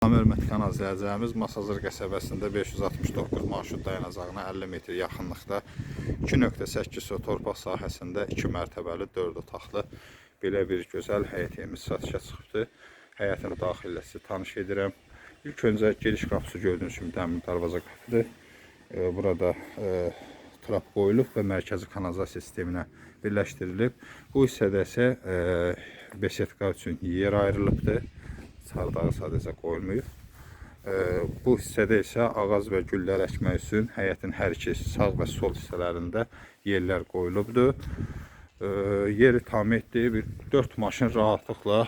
Hörmətli kanal izləyicilərimiz Masazır qəsəbəsində 569 marşrut dayanacağına 50 metr yaxınlıqda 2.8 so torpaq sahəsində 2 mərtəbəli 4 otaqlı belə bir gözəl həyət evimiz satışa çıxıbdı. Həyətin daxilə sizi tanış edirəm. İlk öncə giriş qapısı gördüyünüz kimi dəmir darvaza qapıdır. E, Burada e, trap qoyulub və mərkəzi kanalizasiya sisteminə birləşdirilib. Bu hissədə isə e, besetka üçün yer ayrılıbdır. Sardağı sadəcə qoyulmayıb. Bu hissədə isə ağac və güllər əkmək üçün həyətin hər iki sağ və sol hissələrində yerlər qoyulubdur. Yeri tam etdi. Bir 4 maşın rahatlıqla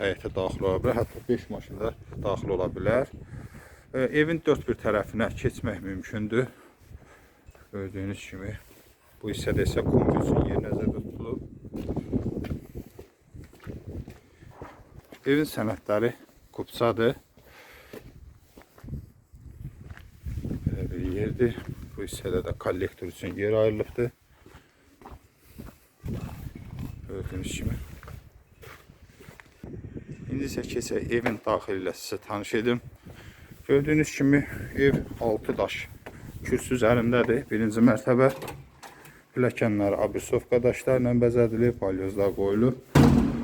həyətə daxil ola bilər, hətta 5 maşın da daxil ola bilər. Evin dörd bir tərəfinə keçmək mümkündür. Gördüyünüz kimi bu hissədə isə kombi üçün yer nəzərdə tutulub. Evin sənədləri kupçadır. Belə bir yerdir. Bu hissədə də kollektor üçün yer ayrılıbdır. Gördüyünüz kimi. İndi isə keçək evin daxili ilə sizə tanış edim. Gördüyünüz kimi ev 6 daş kürsü üzərindədir. Birinci mərtəbə. Pilləkənlər abrisovka daşlarla bəzədilib, balyozlar qoyulub.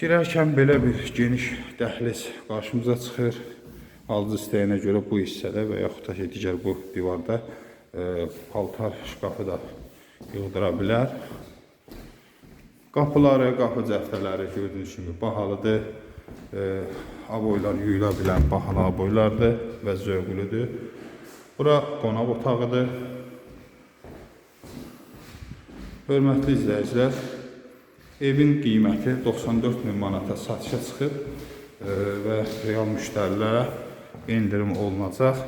Girərkən belə bir geniş dəhliz qarşımıza çıxır. Alıcı istəyinə görə bu hissədə və yaxud da ki, digər bu divarda e, paltar şkafı da yığdıra bilər. Qapıları, qapı cəftələri gördüyünüz kimi bahalıdır. E, aboylar yuyula bilən bahalı aboylardır və zövqlüdür. Bura qonaq otağıdır. Hörmətli izləyicilər, evin qiyməti 94 min manata satışa çıxıb e, və real müştərilərə endirim olunacaq.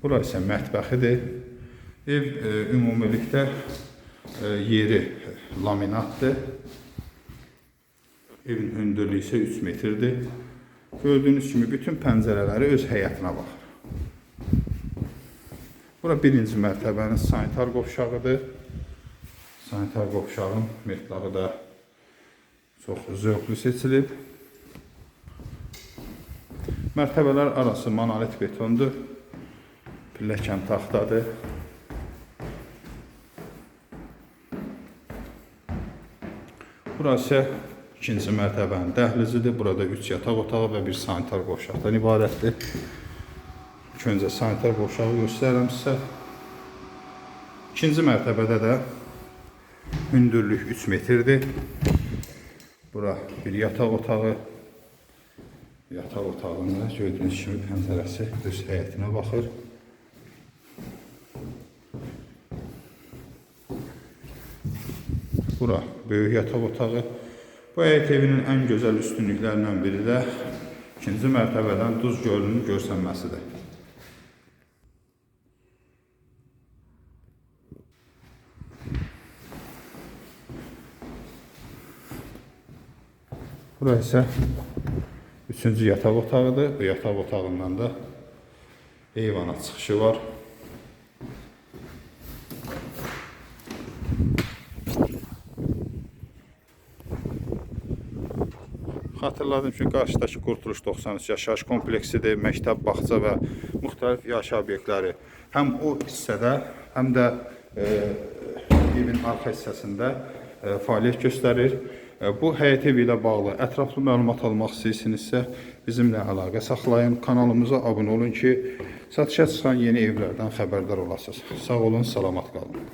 Bura isə mətbəxidir. Ev e, ümumilikdə e, yeri laminatdır. Evin hündürlüyü isə 3 metrdir. Gördüyünüz kimi bütün pəncərələri öz həyətinə baxır. Bura birinci mərtəbənin sanitar qovşağıdır. Sanitar qovşağın metlağı da çox zövqlü seçilib. Mərtəbələr arası monolit betondur. Pilləkən taxtadır. Burası ikinci mərtəbənin dəhlizidir. Burada 3 yataq otağı və bir sanitar qovşaqdan ibarətdir. İlk öncə sanitar qovşağı göstərirəm sizə. İkinci mərtəbədə də hündürlük 3 metrdir. Bura bir yataq otağı. Yataq otağında gördüyünüz kimi pəncərəsi öz həyətinə baxır. Bura böyük yataq otağı. Bu həyət evinin ən gözəl üstünlüklərindən biri də ikinci mərtəbədən duz gölünün görsənməsidir. Bura isə üçüncü yataq otağıdır. Bu yataq otağından da eyvana çıxışı var. Xatırladım ki, qarşıdakı Qurtuluş 93 yaşayış kompleksidir, məktəb, bağça və müxtəlif yaşayış obyektləri həm o hissədə, həm də e, evin arxa hissəsində e, fəaliyyət göstərir. Bu həyət evi ilə bağlı ətraflı məlumat almaq istəyirsinizsə, bizimlə əlaqə saxlayın, kanalımıza abunə olun ki, satışa çıxan yeni evlərdən xəbərdar olasınız. Sağ olun, salamat qalın.